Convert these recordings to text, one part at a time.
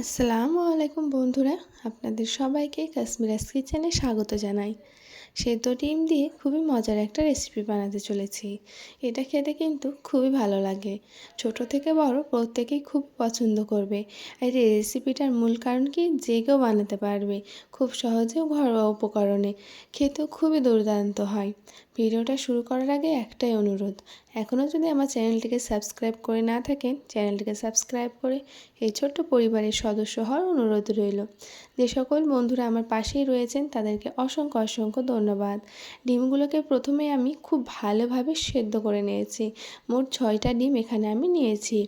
আসসালামু আলাইকুম বন্ধুরা আপনাদের সবাইকে কাশ্মীরাজ কিচেনে স্বাগত জানাই। সেদ্ধ ডিম দিয়ে খুবই মজার একটা রেসিপি বানাতে চলেছি। এটা খেতে কিন্তু খুবই ভালো লাগে। ছোট থেকে বড় প্রত্যেকেই খুব পছন্দ করবে। আর এই রেসিপিটার মূল কারণ কি? যে কেউ বানাতে পারবে। খুব সহজেও ঘরোয়া উপকরণে। খেতেও খুবই দুর্দান্ত হয়। ভিডিওটা শুরু করার আগে একটাই অনুরোধ। এখনও যদি আমার চ্যানেলটিকে সাবস্ক্রাইব করে না থাকেন, চ্যানেলটিকে সাবস্ক্রাইব করে এই ছোট্ট পরিবারের সদস্য হওয়ার অনুরোধ রইল। যে সকল বন্ধুরা আমার পাশেই রয়েছেন, তাদেরকে অসংখ্য অসংখ্য ডিমগুলোকে প্রথমে আমি খুব ভালোভাবে সেদ্ধ করে নিয়েছি। মোট ছয়টা ডিম এখানে আমি নিয়েছি।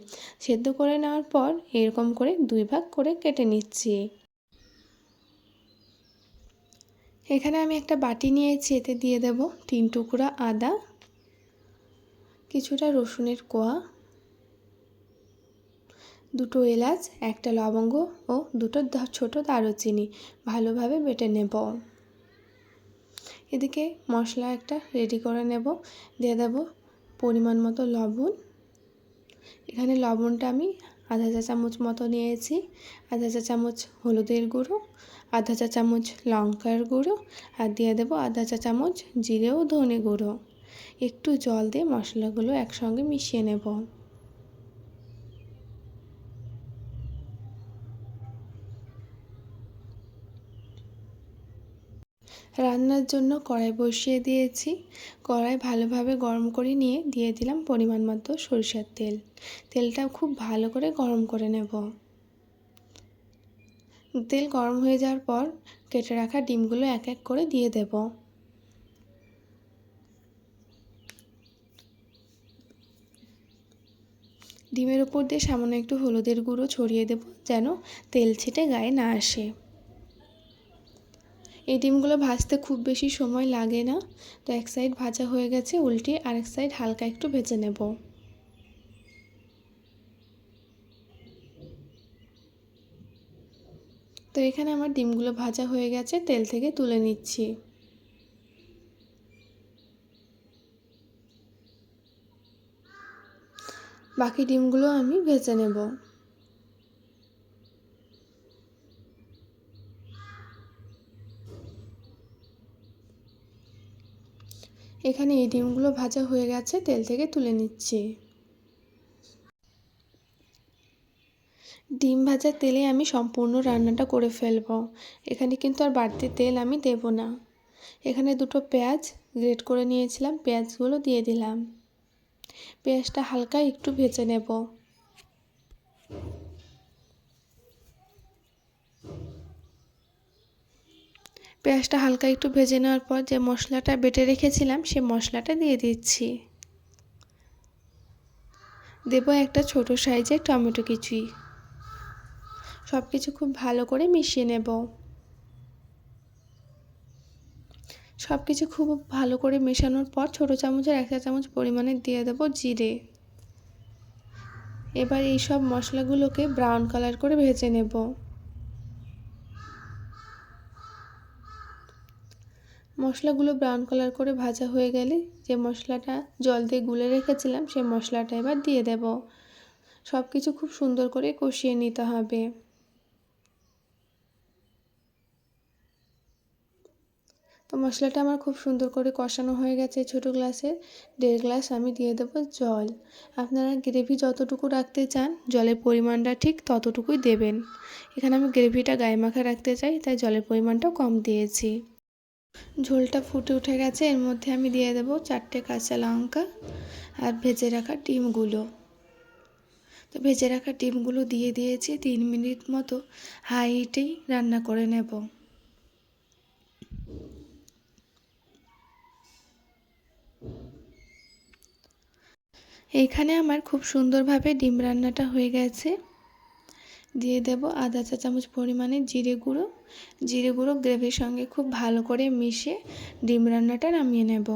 সেদ্ধ করে নেওয়ার পর এরকম করে দুই ভাগ করে কেটে নিচ্ছি। এখানে আমি একটা বাটি নিয়েছি, এতে দিয়ে দেব তিন টুকরা আদা, কিছুটা রসুনের কোয়া, দুটো এলাচ, একটা লবঙ্গ ও দুটো ছোট দারুচিনি। ভালোভাবে বেটে নেব। এদিকে মশলা একটা রেডি করে নেব। দিয়ে দেব পরিমাণ মতো লবণ। এখানে লবণটা আমি আধা চা চামচ মতো নিয়েছি। আধা চা চামচ হলুদের গুঁড়ো, আধা চা চামচ লঙ্কার গুঁড়ো আর দিয়ে দেবো আধা চা চামচ জিরে ও ধনে গুঁড়ো। একটু জল দিয়ে মশলাগুলো একসঙ্গে মিশিয়ে নেব। রান্নার জন্য কড়াই বসিয়ে দিয়েছি। কড়াই ভালোভাবে গরম করে নিয়ে দিয়ে দিলাম পরিমাণ মতো সরিষার তেল। তেলটা খুব ভালো করে গরম করে নেব। তেল গরম হয়ে যাওয়ার পর কেটে রাখা ডিমগুলো এক এক করে দিয়ে দেব। ডিমের উপর দিয়ে সামান্য একটু হলুদের গুঁড়ো ছড়িয়ে দেব যেন তেল ছিটে গায়ে না আসে। এই ডিমগুলো ভাজতে খুব বেশি সময় লাগে না। তো এক সাইড ভাজা হয়ে গেছে, উল্টে আরেক সাইড হালকা একটু ভেজে নেব। তো এখানে আমার ডিমগুলো ভাজা হয়ে গেছে, তেল থেকে তুলে নিচ্ছি। বাকি ডিমগুলো আমি ভেজে নেব। এখানে এই ডিমগুলো ভাজা হয়ে গেছে, তেল থেকে তুলে নিচ্ছি। ডিম ভাজা তেলে আমি সম্পূর্ণ রান্নাটা করে ফেলব। এখানে কিন্তু আর বাড়তি তেল আমি দেব না। এখানে দুটো পেঁয়াজ গ্রেট করে নিয়েছিলাম, পেঁয়াজগুলো দিয়ে দিলাম। পেঁয়াজটা হালকা একটু ভেজে নেব। পেঁয়াজটা হালকা একটু ভেজে নেওয়ার পর যে মশলাটা বেটে রেখেছিলাম, সে মশলাটা দিয়ে দিচ্ছি। দেব একটা ছোট সাইজের টমেটো কিছুই সব কিছু খুব ভালো করে মিশিয়ে নেব। সব কিছু খুব ভালো করে মেশানোর পর ছোটো চামচের একটা চামচ পরিমাণে দিয়ে দেব জিরে। এবার এই সব মশলাগুলোকে ব্রাউন কালার করে ভেজে নেব। মশলাগুলো ব্রাউন কালার করে ভাজা হয়ে গেলে যে মশলাটা জল দিয়ে গুলে রেখেছিলাম সেই মশলাটা এবার দিয়ে দেব। সব কিছু খুব সুন্দর করে কষিয়ে নিতে হবে। তো মশলাটা আমার খুব সুন্দর করে কষানো হয়ে গেছে ছোটো গ্লাসে। দেড় গ্লাস আমি দিয়ে দেবো জল। আপনারা গ্রেভি যতটুকু রাখতে চান, জলের পরিমাণটা ঠিক ততটুকুই দেবেন। এখানে আমি গ্রেভিটা গায়ে মাখা রাখতে চাই, তাই জলের পরিমাণটাও কম দিয়েছি। ঝোলটা ফুটে উঠে গেছে, এর মধ্যে আমি দিয়ে দেব চারটে কাঁচা লঙ্কা আর ভেজে রাখা ডিমগুলো। তো ভেজে রাখা ডিমগুলো দিয়ে দিয়েছি, তিন মিনিট মতো হাই হিটেই রান্না করে নেব। এইখানে আমার খুব সুন্দরভাবে ডিম রান্নাটা হয়ে গেছে। দিয়ে দেব আধা চা চামচ পরিমাণে জিরে গুঁড়ো। জিরে গুঁড়ো গ্রেভির সঙ্গে খুব ভালো করে মিশে ডিম রান্নাটা নামিয়ে নেব।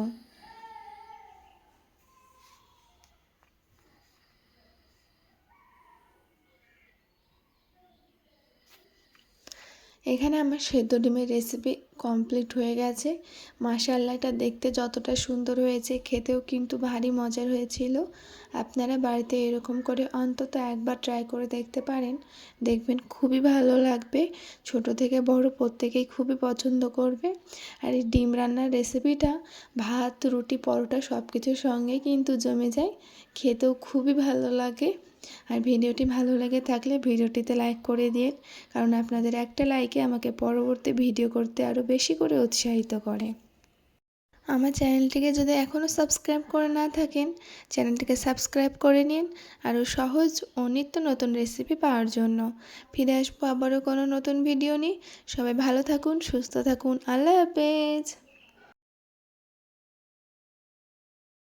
এখানে আমার সেদ্ধ ডিমের রেসিপি কমপ্লিট হয়ে গেছে। মাসাল্লাটা দেখতে যতটা সুন্দর হয়েছে, খেতেও কিন্তু ভারী মজার হয়েছিল। আপনারা বাড়িতে এরকম করে অন্তত একবার ট্রাই করে দেখতে পারেন। দেখবেন খুবই ভালো লাগবে। ছোট থেকে বড় প্রত্যেকেই খুবই পছন্দ করবে। আর এই ডিম রান্নার রেসিপিটা ভাত, রুটি, পরোটা সব কিছুর সঙ্গে কিন্তু জমে যায়। খেতেও খুবই ভালো লাগে। আর ভিডিওটি ভালো লেগে থাকলে ভিডিওটিতে লাইক করে দিন। কারণ আপনাদের একটা লাইকে আমাকে পরবর্তী ভিডিও করতে আরও বেশি করে উৎসাহিত করে। আমার চ্যানেলটিকে যদি এখনও সাবস্ক্রাইব করে না থাকেন, চ্যানেলটিকে সাবস্ক্রাইব করে নিন আরও সহজ ও নিত্য নতুন রেসিপি পাওয়ার জন্য। ফিরে আসব আবারও কোনো নতুন ভিডিও নিয়ে। সবাই ভালো থাকুন, সুস্থ থাকুন। আল্লাহ হাফেজ।